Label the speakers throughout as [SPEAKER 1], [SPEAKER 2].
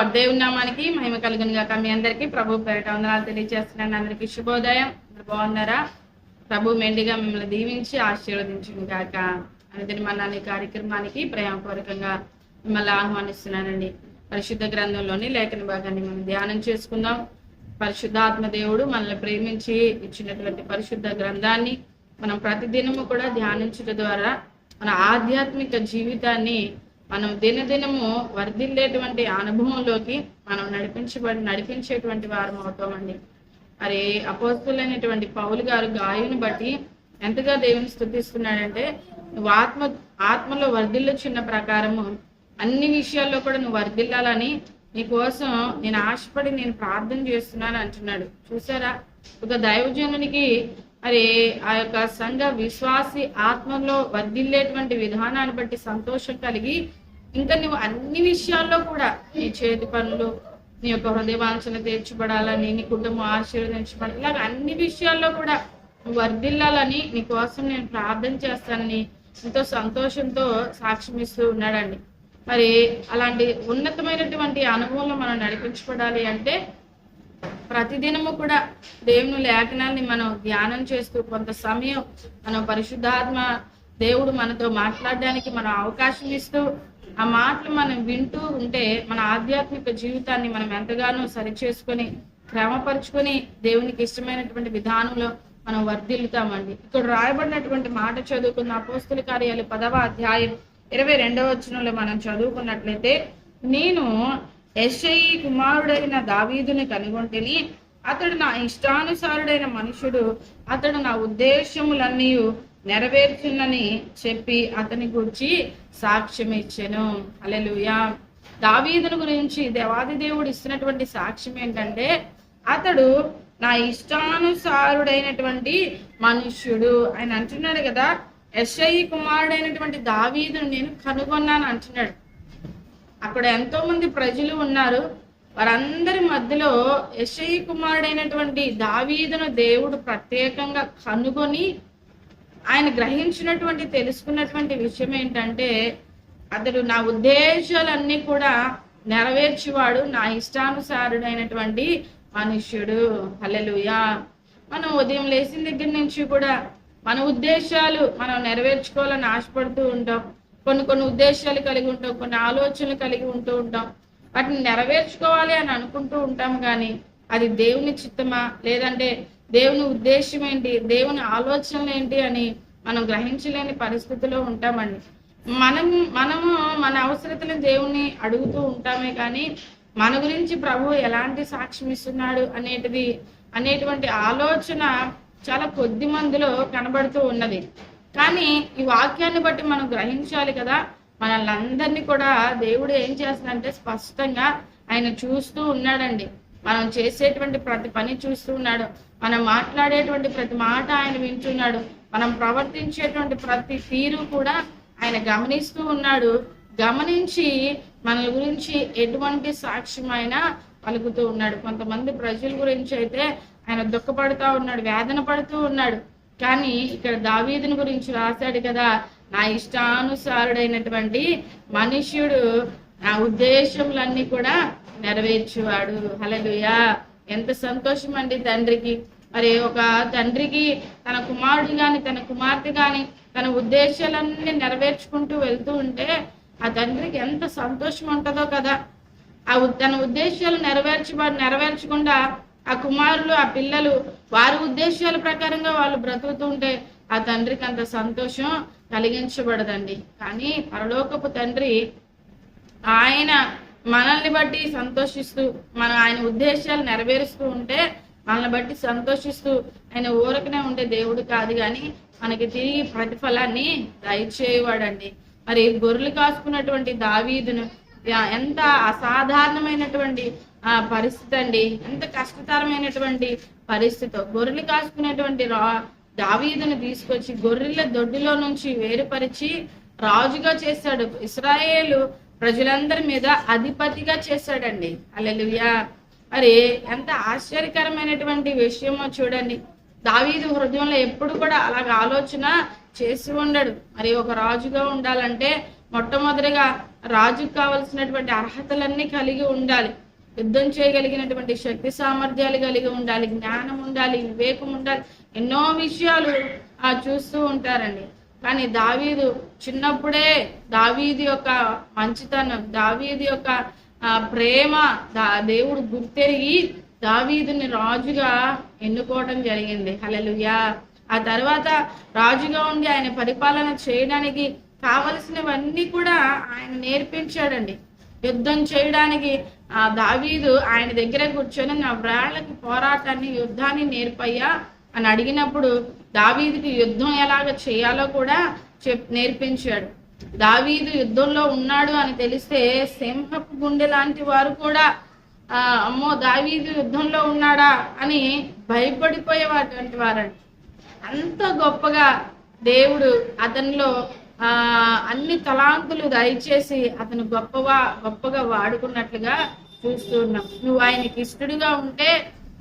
[SPEAKER 1] Lord దేవుని నామానికి మహిమ కలుగును గాక మీ అందరికీ ప్రభు పేరిట వందనాలు తెలియజేస్తున్నాను అందరికీ శుభోదయం. అందరు బాగున్నారా? ప్రభు మెండిగా మిమ్మల్ని దీవించి ఆశీర్వదించును గాక. అందుకని మన్నాని కార్యక్రమానికి ప్రేమపూర్వకంగా మిమ్మల్ని ఆహ్వానిస్తున్నానండి. పరిశుద్ధ గ్రంథంలోని లేఖన భాగాన్ని మనం ధ్యానం చేసుకుందాం. పరిశుద్ధాత్మ దేవుడు మనల్ని ప్రేమించి ఇచ్చినటువంటి పరిశుద్ధ గ్రంథాన్ని మనం ప్రతిదినము కూడా ధ్యానించడం ద్వారా మన ఆధ్యాత్మిక జీవితాన్ని మనం దినదినము వర్ధిల్లేటువంటి అనుభవంలోకి మనం నడిపించబడి నడిపించేటువంటి వారం అవుతామండి. మరి అపోస్తులైనటువంటి పౌలు గారు గాయని బట్టి ఎంతగా దేవుని స్థుతిస్తున్నాడంటే నువ్వు ఆత్మ ఆత్మలో వర్ధిల్లుచున్న ప్రకారము అన్ని విషయాల్లో కూడా నువ్వు వర్ధిల్లాలని నీ కోసం నేను ఆశపడి నేను ప్రార్థన చేస్తున్నాను అంటున్నాడు. చూసారా? ఒక దైవజనునికి మరి ఆ యొక్క సంఘ విశ్వాసి ఆత్మలో వర్ధిల్లేటువంటి విధానాన్ని బట్టి సంతోషం కలిగి ఇంకా నువ్వు అన్ని విషయాల్లో కూడా నీ చేతి పనులు నీ యొక్క హృదయవాంఛన తీర్చబడాలని నీ కుటుంబం ఆశీర్వదించబడాలి ఇలాగ అన్ని విషయాల్లో కూడా వర్ధిల్లాలని నీ కోసం నేను ప్రార్థన చేస్తానని ఎంతో సంతోషంతో సాక్ష్యం ఇస్తూ ఉన్నాడండి. మరి అలాంటి ఉన్నతమైనటువంటి అనుభవంలో మనం నడిపించబడాలి అంటే ప్రతిదినము కూడా దేవుని లేఖనాన్ని మనం ధ్యానం చేస్తూ కొంత సమయం మనం పరిశుద్ధాత్మ దేవుడు మనతో మాట్లాడడానికి మనం అవకాశం ఇస్తూ ఆ మాటలు మనం వింటూ ఉంటే మన ఆధ్యాత్మిక జీవితాన్ని మనం ఎంతగానో సరిచేసుకొని క్రమపరుచుకొని దేవునికి ఇష్టమైనటువంటి విధానంలో మనం వర్ధిల్లుతామండి. ఇక్కడ రాయబడినటువంటి మాట చదువుకున్న అపోస్తుల కార్యాలు పదవ అధ్యాయం ఇరవై రెండవ వచనంలో మనం చదువుకున్నట్లయితే నేను ఎస్ఐ కుమారుడైన దావీదుని కనుగొంటిని. అతడు నా ఇష్టానుసారుడైన మనుషుడు అతడు నా ఉద్దేశములన్నీ నెరవేర్చునని చెప్పి అతని గురించి సాక్ష్యం ఇచ్చాను అలెలుయా దావీదుని గురించి దేవాది దేవుడు ఇస్తున్నటువంటి సాక్ష్యం ఏంటంటే అతడు నా ఇష్టానుసారుడైనటువంటి మనుష్యుడు ఆయన అంటున్నాడు కదా. ఎస్ఐ కుమారుడైనటువంటి దావీదును నేను కనుగొన్నాను అంటున్నాడు. అక్కడ ఎంతో మంది ప్రజలు ఉన్నారు. వారందరి మధ్యలో యశయ్య కుమారుడైనటువంటి దావీదును దేవుడు ప్రత్యేకంగా కనుగొని ఆయన గ్రహించినటువంటి తెలుసుకున్నటువంటి విషయం ఏంటంటే అతడు నా ఉద్దేశాలన్నీ కూడా నెరవేర్చేవాడు నా ఇష్టానుసారుడైనటువంటి మనుష్యుడు. హలలుయా మనం ఉదయం లేచిన దగ్గర నుంచి కూడా మన ఉద్దేశాలు మనం నెరవేర్చుకోవాలని ఆశపడుతూ ఉంటాం. కొన్ని కొన్ని ఉద్దేశాలు కలిగి ఉంటాం కొన్ని ఆలోచనలు కలిగి ఉంటూ ఉంటాం. వాటిని నెరవేర్చుకోవాలి అని అనుకుంటూ ఉంటాం కానీ అది దేవుని చిత్తమా? లేదంటే దేవుని ఉద్దేశం ఏంటి? దేవుని ఆలోచనలు ఏంటి అని మనం గ్రహించలేని పరిస్థితిలో ఉంటామండి. మనం మనము మన అవసరతలను దేవుణ్ణి అడుగుతూ ఉంటామే కానీ మన గురించి ప్రభు ఎలాంటి సాక్ష్యం ఇస్తున్నాడు అనేటిది అనేటువంటి ఆలోచన చాలా కొద్ది మందిలో కనబడుతూ ఉన్నది. కానీ ఈ వాక్యాన్ని బట్టి మనం గ్రహించాలి కదా. మనల్ని అందరినీ కూడా దేవుడు ఏం చేస్తాడంటే స్పష్టంగా ఆయన చూస్తూ ఉన్నాడండి. మనం చేసేటువంటి ప్రతి పని చూస్తూ ఉన్నాడు. మనం మాట్లాడేటువంటి ప్రతి మాట ఆయన వింటున్నాడు. మనం ప్రవర్తించేటువంటి ప్రతి తీరు కూడా ఆయన గమనిస్తూ ఉన్నాడు. గమనించి మన గురించి ఎటువంటి సాక్ష్యం అయినా పలుకుతూ ఉన్నాడు. కొంతమంది ప్రజల గురించి అయితే ఆయన దుఃఖపడుతూ ఉన్నాడు వేదన పడుతూ ఉన్నాడు. కానీ ఇక్కడ దావీదుని గురించి రాశాడు కదా నా ఇష్టానుసారుడైనటువంటి మనుష్యుడు నా ఉద్దేశములన్నీ కూడా నెరవేర్చేవాడు. హలలుయా ఎంత సంతోషం అండి తండ్రికి. మరి ఒక తండ్రికి తన కుమారుడు కానీ తన కుమార్తె గాని తన ఉద్దేశాలన్నీ నెరవేర్చుకుంటూ వెళ్తూ ఉంటే ఆ తండ్రికి ఎంత సంతోషం ఉంటుందో కదా. ఆ తన ఉద్దేశాలు నెరవేర్చబడి నెరవేర్చకుండా ఆ కుమారులు ఆ పిల్లలు వారి ఉద్దేశాల ప్రకారంగా వాళ్ళు బ్రతుకుతూ ఉంటే ఆ తండ్రికి అంత సంతోషం కలిగించబడదండి. కానీ పరలోకపు తండ్రి ఆయన మనల్ని బట్టి సంతోషిస్తూ మన ఆయన ఉద్దేశాలు నెరవేరుస్తూ ఉంటే మనల్ని బట్టి సంతోషిస్తూ ఆయన ఊరకనే ఉండే దేవుడు కాదు కానీ మనకి తిరిగి ప్రతిఫలాన్ని దయచేయవాడండి. మరి గొర్రెలు కాసుకున్నటువంటి దావీదును ఎంత అసాధారణమైనటువంటి ఆ పరిస్థితి అండి. ఎంత కష్టతరమైనటువంటి పరిస్థితి. గొర్రెలు కాసుకునేటువంటి రా దావీదును తీసుకొచ్చి గొర్రెల దొడ్డిలో నుంచి వేరుపరిచి రాజుగా చేశాడు. ఇస్రాయేలు ప్రజలందరి మీద అధిపతిగా చేశాడండి. అల్లెలుయా మరి ఎంత ఆశ్చర్యకరమైనటువంటి విషయమో చూడండి. దావీదు హృదయంలో ఎప్పుడు కూడా అలాగ ఆలోచన చేసి ఉండడు. మరి ఒక రాజుగా ఉండాలంటే మొట్టమొదటిగా రాజుకు కావలసినటువంటి అర్హతలన్నీ కలిగి ఉండాలి. యుద్ధం చేయగలిగినటువంటి శక్తి సామర్థ్యాలు కలిగి ఉండాలి జ్ఞానం ఉండాలి వివేకం ఉండాలి. ఎన్నో విషయాలు ఆ చూస్తూ ఉంటారండి. కానీ దావీదు చిన్నప్పుడే దావీది యొక్క మంచితనం దావీది యొక్క ప్రేమ దా దేవుడు గుర్తెరిగి దావీదుని రాజుగా ఎన్నుకోవడం జరిగింది. హలలుయా ఆ తర్వాత రాజుగా ఉండి ఆయన పరిపాలన చేయడానికి కావలసినవన్నీ కూడా ఆయన నేర్పించాడండి. యుద్ధం చేయడానికి ఆ దావీదు ఆయన దగ్గర కూర్చొని నా బ్రాళ్ళకి పోరాటాన్ని యుద్ధాన్ని నేర్పయ్యా అని అడిగినప్పుడు దావీదికి యుద్ధం ఎలాగ చేయాలో కూడా చెప్ నేర్పించాడు. దావీదు యుద్ధంలో ఉన్నాడు అని తెలిస్తే సింహపు గుండె లాంటి వారు కూడా అమ్మో దావీదు యుద్ధంలో ఉన్నాడా? అని భయపడిపోయేవాటువంటి వారండి. అంత గొప్పగా దేవుడు అతనిలో అన్ని తలాంతులు దయచేసి అతను గొప్పగా గొప్పగా వాడుకున్నట్లుగా చూస్తూ ఉన్నాం. నువ్వు ఆయనకి ఇష్టడుగా ఉంటే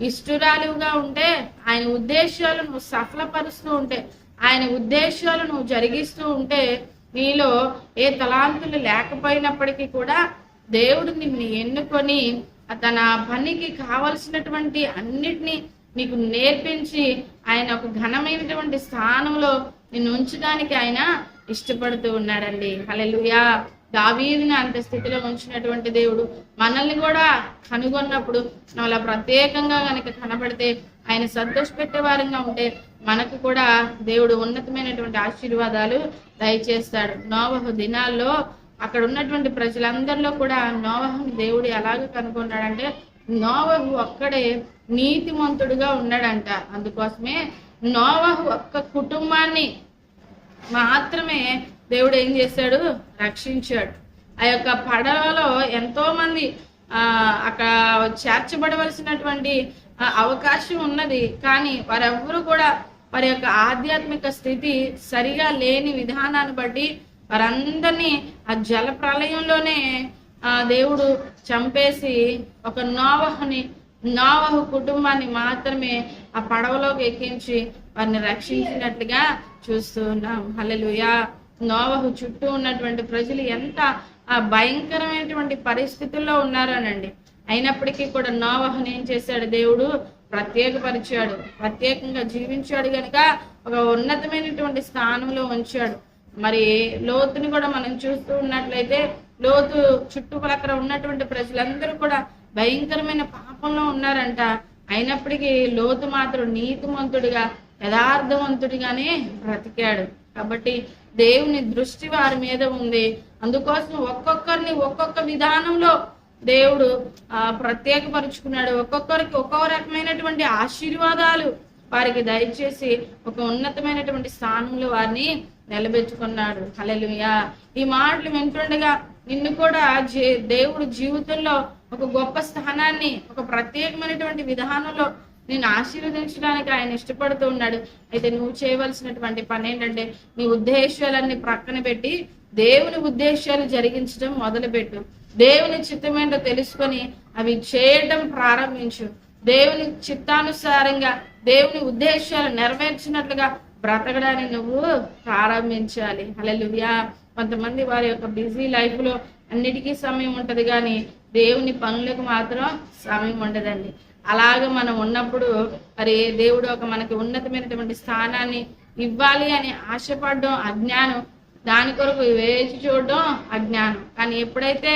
[SPEAKER 1] ఇష్టురాలుగా ఉంటే ఆయన ఉద్దేశాలు నువ్వు సఫలపరుస్తూ ఉంటే ఆయన ఉద్దేశాలు నువ్వు జరిగిస్తూ ఉంటే నీలో ఏ తలాంతులు లేకపోయినప్పటికీ కూడా దేవుడు నిన్ను ఎన్నుకొని తన పనికి కావలసినటువంటి అన్నిటినీ నీకు నేర్పించి ఆయన ఒక ఘనమైనటువంటి స్థానంలో నిన్ను ఉంచడానికి ఆయన ఇష్టపడుతూ ఉన్నాడండి. హల్లెలూయా. దావీదుని అంత స్థితిలో ఉంచినటువంటి దేవుడు మనల్ని కూడా కనుగొన్నప్పుడు అలా ప్రత్యేకంగా గనక కనబడితే ఆయన సంతోషపెట్టే వారంగా ఉంటే మనకు కూడా దేవుడు ఉన్నతమైనటువంటి ఆశీర్వాదాలు దయచేస్తాడు. నోవహు దినాల్లో అక్కడ ఉన్నటువంటి ప్రజలందరిలో కూడా నోవహుని దేవుడు ఎలాగ కనుగొన్నాడంటే నోవహు ఒక్కడే నీతిమంతుడుగా ఉన్నాడంట. అందుకోసమే నోవహు ఒక్క కుటుంబాన్ని మాత్రమే దేవుడు ఏం చేశాడు? రక్షించాడు. ఆ యొక్క పడవలో ఎంతో మంది ఆ అక్కడ చేర్చబడవలసినటువంటి అవకాశం ఉన్నది. కానీ వారెవ్వరూ కూడా వారి యొక్క ఆధ్యాత్మిక స్థితి సరిగా లేని విధానాన్ని బట్టి వారందరినీ ఆ జల ప్రళయంలోనే ఆ దేవుడు చంపేసి ఒక నోవహుని నోవహు కుటుంబాన్ని మాత్రమే ఆ పడవలోకి ఎక్కించి వారిని రక్షించినట్లుగా చూస్తూ ఉన్నాం హలలుయా నోవహు చుట్టూ ఉన్నటువంటి ప్రజలు ఎంత ఆ భయంకరమైనటువంటి పరిస్థితుల్లో ఉన్నారనండి. అయినప్పటికీ కూడా నోవహుని ఏం చేశాడు దేవుడు? ప్రత్యేకపరిచాడు. ప్రత్యేకంగా జీవించాడు గనుక ఒక ఉన్నతమైనటువంటి స్థానంలో ఉంచాడు. మరి లోతుని కూడా మనం చూస్తూ ఉన్నట్లయితే లోతు చుట్టుపక్కల ఉన్నటువంటి ప్రజలందరూ కూడా భయంకరమైన పాపంలో ఉన్నారంట. అయినప్పటికీ లోతు మాత్రం నీతిమంతుడిగా యథార్థవంతుడిగానే బ్రతికాడు. కాబట్టి దేవుని దృష్టి వారి మీద ఉంది. అందుకోసం ఒక్కొక్కరిని ఒక్కొక్క విధానంలో దేవుడు ఆ ప్రత్యేకపరుచుకున్నాడు. ఒక్కొక్కరికి ఒక్కో రకమైనటువంటి ఆశీర్వాదాలు వారికి దయచేసి ఒక ఉన్నతమైనటువంటి స్థానంలో వారిని నిలబెట్టుకున్నాడు. హలలుయా ఈ మాటలు వింటుండగా నిన్ను కూడా దేవుడు జీవితంలో ఒక గొప్ప స్థానాన్ని ఒక ప్రత్యేకమైనటువంటి విధానంలో నేను ఆశీర్వదించడానికి ఆయన ఇష్టపడుతూ ఉన్నాడు. అయితే నువ్వు చేయవలసినటువంటి పని ఏంటంటే నీ ఉద్దేశాలన్నీ ప్రక్కన పెట్టి దేవుని ఉద్దేశాలు జరిగించడం మొదలుపెట్టు. దేవుని చిత్తమేంటో తెలుసుకొని అవి చేయటం ప్రారంభించు. దేవుని చిత్తానుసారంగా దేవుని ఉద్దేశాలు నెరవేర్చినట్లుగా బ్రతకడానికి నువ్వు ప్రారంభించాలి. హల్లెలూయా. కొంతమంది వారి యొక్క బిజీ లైఫ్లో అన్నిటికీ సమయం ఉంటది కానీ దేవుని పనులకు మాత్రం సమయం ఉండదండి. అలాగ మనం ఉన్నప్పుడు మరి దేవుడు ఒక మనకి ఉన్నతమైనటువంటి స్థానాన్ని ఇవ్వాలి అని ఆశపడడం అజ్ఞానం. దాని కొరకు వేచి చూడడం అజ్ఞానం. కానీ ఎప్పుడైతే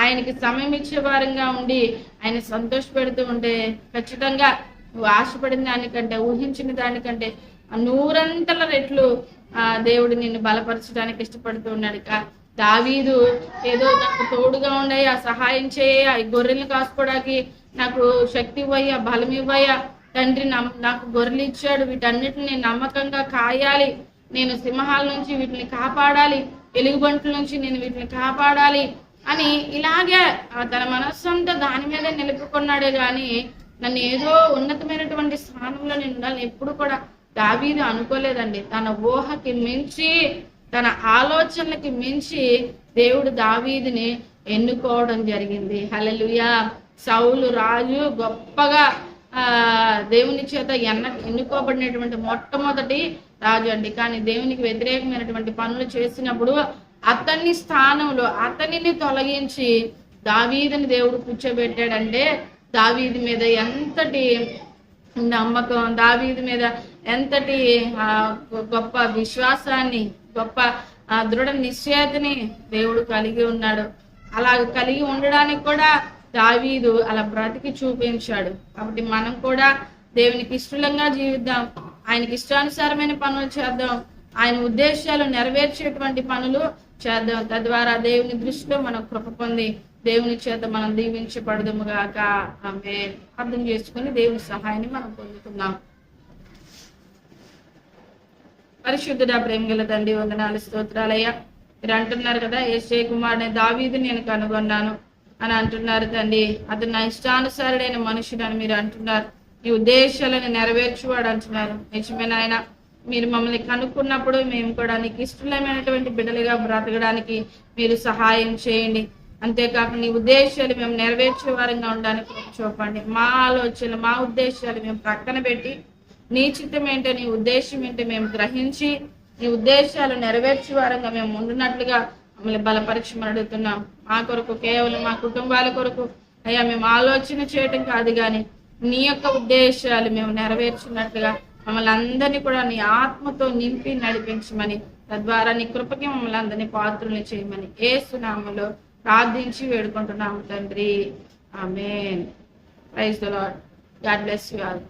[SPEAKER 1] ఆయనకి సమయం ఇచ్చే వారంగా ఉండి ఆయన సంతోష పెడుతూ ఉంటే ఖచ్చితంగా నువ్వు ఆశపడిన దానికంటే ఊహించిన దానికంటే నూరంతల రెట్లు ఆ దేవుడు నిన్ను బలపరచడానికి ఇష్టపడుతూ ఉన్నాడు. కా దావీదు ఏదో నాకు తోడుగా ఆ సహాయం చేయ గొర్రెలు కాసుకోవడానికి నాకు శక్తి ఇవ్వయ్యా బలం ఇవ్వయ్యా. తండ్రి నమ్- నాకు గొర్రెలు ఇచ్చాడు. వీటన్నిటిని నమ్మకంగా కాయాలి. నేను సింహాల నుంచి వీటిని కాపాడాలి. ఎలుగుబంట్ల నుంచి నేను వీటిని కాపాడాలి అని ఇలాగే ఆ తన మనస్సంతా దాని మీద నిలుపుకున్నాడే గాని నన్ను ఏదో ఉన్నతమైనటువంటి స్థానంలో నేను ఉండాలని ఎప్పుడు కూడా దావీది అనుకోలేదండి. తన ఊహకి మించి తన ఆలోచనలకి మించి దేవుడు దావీదిని ఎన్నుకోవడం జరిగింది. హల్లెలూయా. సౌలు రాజు గొప్పగా ఆ దేవుని చేత ఎన్న ఎన్నుకోబడినటువంటి మొట్టమొదటి రాజు అండి. కానీ దేవునికి వ్యతిరేకమైనటువంటి పనులు చేసినప్పుడు అతన్ని స్థానంలో అతనిని తొలగించి దావీదుని దేవుడు కూర్చోబెట్టాడంటే దావీది మీద ఎంతటి నమ్మకం దావీది మీద ఎంతటి ఆ, గొప్ప విశ్వాసాన్ని గొప్ప ఆ, దృఢ నిశ్చయతని దేవుడు కలిగి ఉన్నాడు. అలా కలిగి ఉండడానికి కూడా దావీదు అలా బ్రతికి చూపించాడు. కాబట్టి మనం కూడా దేవునికి ఇష్టలంగా జీవిద్దాం. ఆయనకి ఇష్టానుసారమైన పనులు చేద్దాం. ఆయన ఉద్దేశాలు నెరవేర్చేటువంటి పనులు చేద్దాం. తద్వారా దేవుని దృష్టిలో మనం కృప పొంది దేవుని చేత మనం దీవించబడదుము గాక. ఆమె అర్థం చేసుకుని దేవుని సహాయాన్ని మనం పొందుతున్నాం. పరిశుద్ధుడ ప్రేమగల తండ్రి వందనాలు స్తోత్రాలయ్యా. మీరు అంటున్నారు కదా ఏసే కుమారుని దావీదు నేను కనుగొన్నాను. అని అంటున్నారు తండ్రి. అతను నా ఇష్టానుసారుడైన మనుషుడు అని మీరు అంటున్నారు. ఈ ఉద్దేశాలను నెరవేర్చువాడు అంటున్నారు. నిజమే నాయన. మీరు మమ్మల్ని కనుక్కున్నప్పుడు మేము కూడా నీకు ఇష్టమైనటువంటి బిడ్డలుగా బ్రతకడానికి మీరు సహాయం చేయండి. అంతేకాక నీ ఉద్దేశాలు మేము నెరవేర్చే వారంగా ఉండడానికి చూపండి. మా ఆలోచనలు మా ఉద్దేశాలు మేము పక్కన పెట్టి నీ చిత్తం ఏంటో నీ ఉద్దేశం ఏంటో మేము గ్రహించి నీ ఉద్దేశాలు నెరవేర్చే వారంగా మేము ఉండున్నట్లుగా మమ్మల్ని బలపరీక్షమని అడుగుతున్నాం మా కొరకు కేవలం మా కుటుంబాల కొరకు. అయ్యా మేము ఆలోచన చేయటం కాదు కానీ నీ యొక్క ఉద్దేశాలు మేము నెరవేర్చినట్లుగా మమ్మల్ని అందరినీ కూడా నీ ఆత్మతో నింపి నడిపించమని తద్వారా నీ కృపకి మమ్మల్ని అందరినీ పాత్రలు చేయమని ఏ సునామలో ప్రార్థించి వేడుకుంటున్నాము తండ్రి. Amen. Praise the Lord God bless you all.